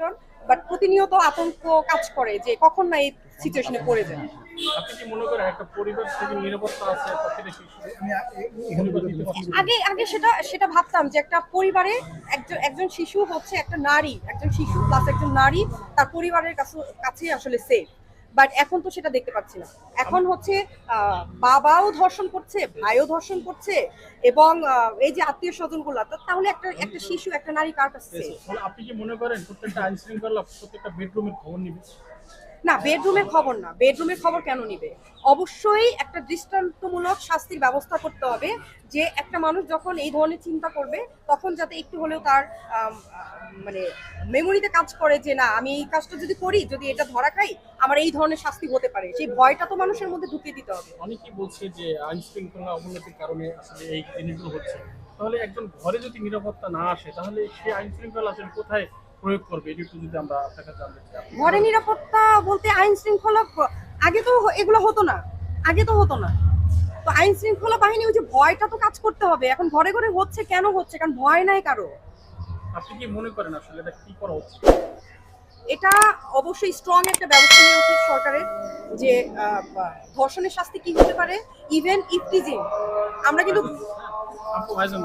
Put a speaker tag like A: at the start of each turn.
A: Situation but প্রতিনিয়ত আতঙ্ক কাজ করে যে কখন না এই সিচুয়েশনে পড়ে যায়।
B: আপনি কি মনে করেন একটা পরিবার থেকে নিরাপত্তা আছে প্রতিটা শিশু? পরিবার দিতে পারছে?
A: আগে আগে সেটা সেটা ভাবতাম যে একটা পরিবারে একজন একজন শিশু হচ্ছে একটা নারী একজন শিশু প্লাস একজন নারী তার পরিবারের কাছে কাছে আসলে সেফ বাট এখন তো সেটা দেখতে পাচ্ছি না। এখন হচ্ছে আহ, বাবাও ধর্ষণ করছে ভাইও ধর্ষণ করছে এবং এই যে আত্মীয় স্বজনগুলা তাহলে একটা একটা শিশু একটা নারী কার কাছে
B: আপনি কি মনে করেন প্রত্যেকটা আইন শৃঙ্খলা প্রত্যেকটা বেডরুমের খবর নিবে?
A: না বেডরুমের খবর না। বেডরুমের খবর কেন নিবে? অবশ্যই একটা দৃষ্টান্তমূলক শাস্তির ব্যবস্থা করতে হবে যে একটা মানুষ যখন এই ধরনের চিন্তা করবে তখন যাতে একটু হলেও তার মানে মেমোরিতে কাজ করে যে না আমি এই কাজটা যদি করি যদি এটা ধরা খাই আমার এই ধরনের শাস্তি হতে পারে। সেই ভয়টা তো মানুষের মধ্যে ঢুকিয়ে দিতে হবে।
B: অনেকেই বলছে যে আইন শৃঙ্খলা অবনতির কারণে আসলে এই জিনিসগুলো হচ্ছে। তাহলে একজন ঘরে যদি নিরাপত্তা না আসে তাহলে সে আইন শৃঙ্খলা আসলে কোথায় প্রয়োগ করবে? এটি একটু যদি আমরা আপনার কাছে জানতে চাই।
A: ঘরে নিরাপত্তা বলতে আইন শৃঙ্খলা আগে তো এগুলো হতো না। আগে তো হতো না। তো আইন শৃঙ্খলা বাহিনী ওই যে ভয়টা তো কাজ করতে হবে। এখন ঘরে ঘরে হচ্ছে কেন হচ্ছে? কারণ ভয় নাই কারও।
B: আপনি কি মনে করেন আসলে এটা কি করা হচ্ছে
A: এটা অবশ্যই স্ট্রং একটা ব্যবস্থা নেওয়া উচিত সরকারের যে ধর্ষণের শাস্তি কি হতে পারে? ইভেন ইফটিজিং আমরা কিন্তু
B: আপু ভাইজান